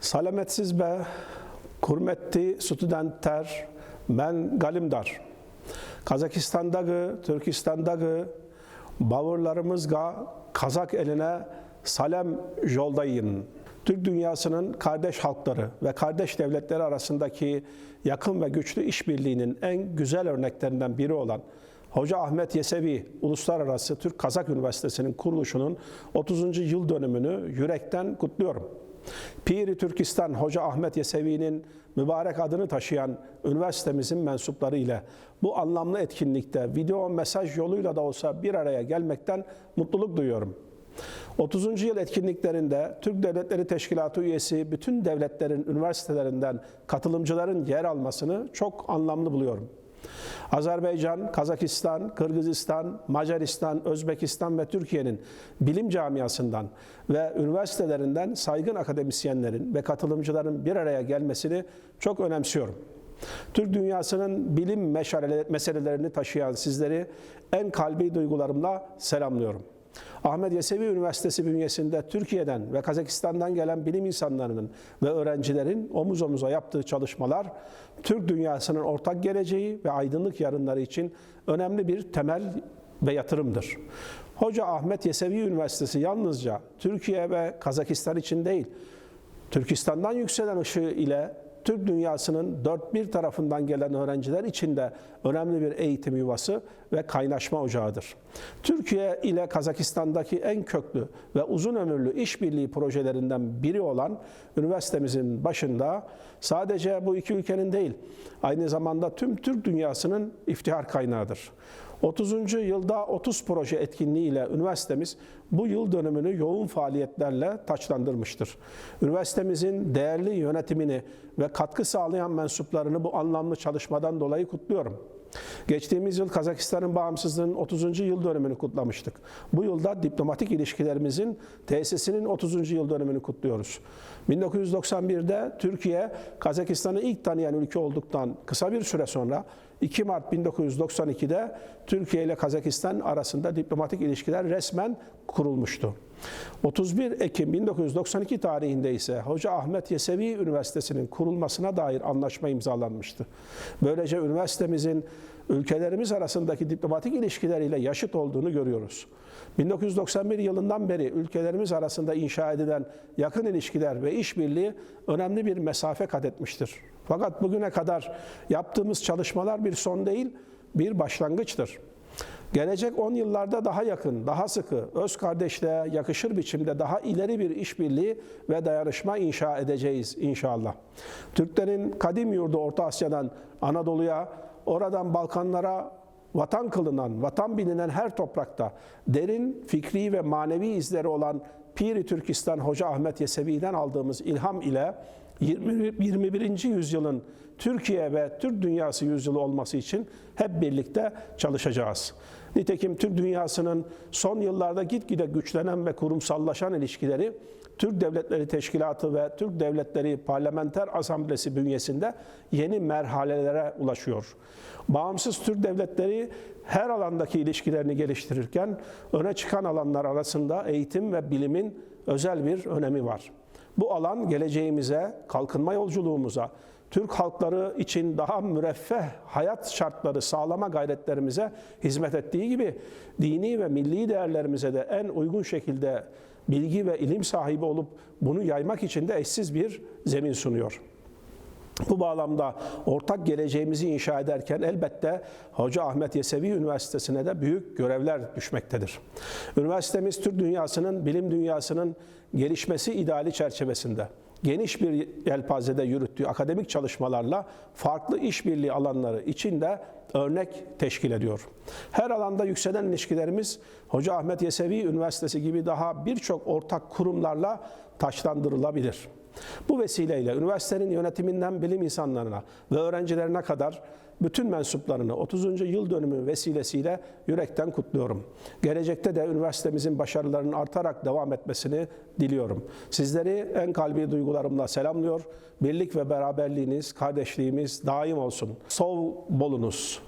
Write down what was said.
Salametsiz be, hürmetli studentler, ben Galimdar. Kazakistan'daki, Türkistan'daki bavurlarımızga Kazak eline salem yoldayın. Türk dünyasının kardeş halkları ve kardeş devletleri arasındaki yakın ve güçlü işbirliğinin en güzel örneklerinden biri olan Hoca Ahmet Yesevi Uluslararası Türk Kazak Üniversitesi'nin kuruluşunun 30. yıl dönümünü yürekten kutluyorum. Piri Türkistan Hoca Ahmet Yesevi'nin mübarek adını taşıyan üniversitemizin mensupları ile bu anlamlı etkinlikte video mesaj yoluyla da olsa bir araya gelmekten mutluluk duyuyorum. 30. yıl etkinliklerinde Türk Devletleri Teşkilatı üyesi bütün devletlerin üniversitelerinden katılımcıların yer almasını çok anlamlı buluyorum. Azerbaycan, Kazakistan, Kırgızistan, Macaristan, Özbekistan ve Türkiye'nin bilim camiasından ve üniversitelerinden saygın akademisyenlerin ve katılımcıların bir araya gelmesini çok önemsiyorum. Türk dünyasının bilim meselelerini taşıyan sizleri en kalbi duygularımla selamlıyorum. Ahmet Yesevi Üniversitesi bünyesinde Türkiye'den ve Kazakistan'dan gelen bilim insanlarının ve öğrencilerin omuz omuza yaptığı çalışmalar Türk dünyasının ortak geleceği ve aydınlık yarınları için önemli bir temel ve yatırımdır. Hoca Ahmet Yesevi Üniversitesi yalnızca Türkiye ve Kazakistan için değil, Türkistan'dan yükselen ışığı ile Türk dünyasının dört bir tarafından gelen öğrenciler için de önemli bir eğitim yuvası ve kaynaşma ocağıdır. Türkiye ile Kazakistan'daki en köklü ve uzun ömürlü işbirliği projelerinden biri olan üniversitemizin başında sadece bu iki ülkenin değil, aynı zamanda tüm Türk dünyasının iftihar kaynağıdır. 30. yılda 30 proje etkinliği ile üniversitemiz bu yıl dönümünü yoğun faaliyetlerle taçlandırmıştır. Üniversitemizin değerli yönetimini ve katkı sağlayan mensuplarını bu anlamlı çalışmadan dolayı kutluyorum. Geçtiğimiz yıl Kazakistan'ın bağımsızlığının 30. yıl dönümünü kutlamıştık. Bu yılda diplomatik ilişkilerimizin tesisinin 30. yıl dönümünü kutluyoruz. 1991'de Türkiye, Kazakistan'ı ilk tanıyan ülke olduktan kısa bir süre sonra 2 Mart 1992'de Türkiye ile Kazakistan arasında diplomatik ilişkiler resmen kurulmuştu. 31 Ekim 1992 tarihinde ise Hoca Ahmet Yesevi Üniversitesi'nin kurulmasına dair anlaşma imzalanmıştı. Böylece üniversitemizin ülkelerimiz arasındaki diplomatik ilişkileriyle yaşıt olduğunu görüyoruz. 1991 yılından beri ülkelerimiz arasında inşa edilen yakın ilişkiler ve işbirliği önemli bir mesafe kat etmiştir. Fakat bugüne kadar yaptığımız çalışmalar bir son değil, bir başlangıçtır. Gelecek 10 yıllarda daha yakın, daha sıkı, öz kardeşliğe yakışır biçimde daha ileri bir işbirliği ve dayanışma inşa edeceğiz inşallah. Türklerin kadim yurdu Orta Asya'dan Anadolu'ya, oradan Balkanlara vatan kılınan, vatan bilinen her toprakta derin fikri ve manevi izleri olan Piri Türkistan Hoca Ahmet Yesevi'den aldığımız ilham ile 21. yüzyılın Türkiye ve Türk dünyası yüzyılı olması için hep birlikte çalışacağız. Nitekim Türk dünyasının son yıllarda gitgide güçlenen ve kurumsallaşan ilişkileri Türk Devletleri Teşkilatı ve Türk Devletleri Parlamenter Asamblesi bünyesinde yeni merhalelere ulaşıyor. Bağımsız Türk devletleri her alandaki ilişkilerini geliştirirken öne çıkan alanlar arasında eğitim ve bilimin özel bir önemi var. Bu alan geleceğimize, kalkınma yolculuğumuza, Türk halkları için daha müreffeh hayat şartları sağlama gayretlerimize hizmet ettiği gibi dini ve milli değerlerimize de en uygun şekilde bilgi ve ilim sahibi olup bunu yaymak için de eşsiz bir zemin sunuyor. Bu bağlamda ortak geleceğimizi inşa ederken elbette Hoca Ahmet Yesevi Üniversitesi'ne de büyük görevler düşmektedir. Üniversitemiz Türk dünyasının, bilim dünyasının gelişmesi ideali çerçevesinde geniş bir yelpazede yürüttüğü akademik çalışmalarla farklı işbirliği alanları içinde örnek teşkil ediyor. Her alanda yükselen ilişkilerimiz Hoca Ahmet Yesevi Üniversitesi gibi daha birçok ortak kurumlarla taşlandırılabilir. Bu vesileyle üniversitenin yönetiminden bilim insanlarına ve öğrencilerine kadar bütün mensuplarını 30. yıl dönümü vesilesiyle yürekten kutluyorum. Gelecekte de üniversitemizin başarılarının artarak devam etmesini diliyorum. Sizleri en kalbi duygularımla selamlıyor. Birlik ve beraberliğiniz, kardeşliğimiz daim olsun. Sov bolunuz.